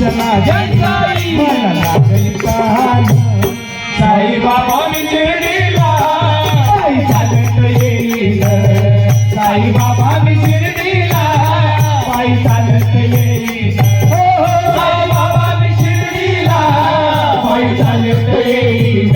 दर्शना मला लागली बाबा मी शिर्डीला साई चालत येईल। साई मी शिर्डीला चालत येईल। हो, हो, हो। मी शिर्डीला चालत येईल।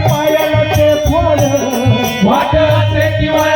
पायाला ते फळ वाटते किंवा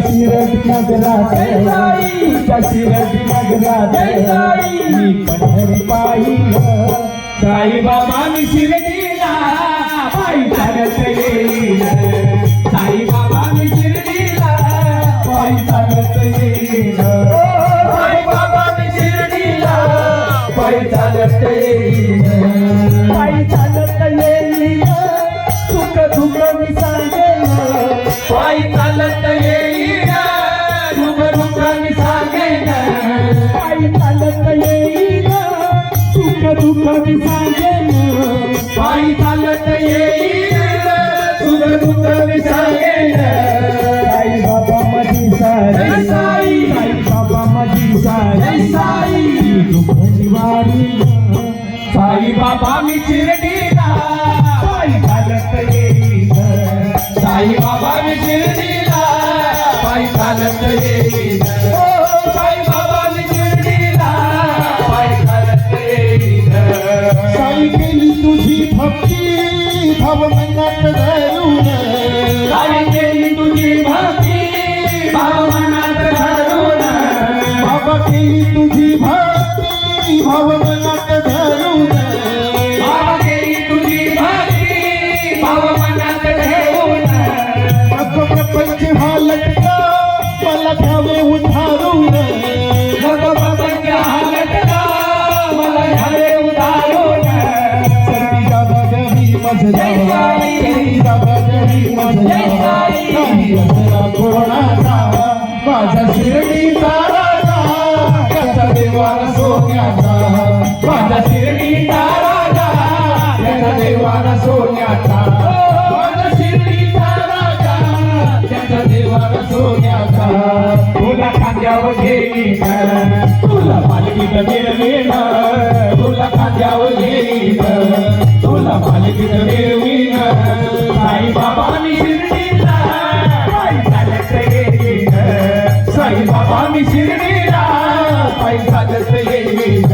तुझ्या नगरात तुझ्या शिरड नगरात मी पंढरी पाहिलं साई मी शिर्डीला पायी चालत येईल मी पायी चालत येईल मी पायी चालत येईल बाबा मी चिरडीला पायी चालत येईल साई बाबा मी चिरडीला पायी चालत येईल साई बाबा मी चिरडीला पायी चालत येईल साई केली तुझी भक्ती भाव मनात धरून. साई केली तुझी भक्ती भाव मनात धरून. बाबा केली तुझी भक्ती कोणाचा माझा शिर्डीचा राजा त्याचा देवाला सोन्याचा. माझा शिर्डीचा राजा त्याचा देवाला सोन्याचा. माझा शिर्डीचा राजा त्याचा देवाला सोन्याचा. तुला खांद्यावर घेईन तुला पालखीत मिरवीन तुला खांद्यावर घेईन तुला पालखीत पायी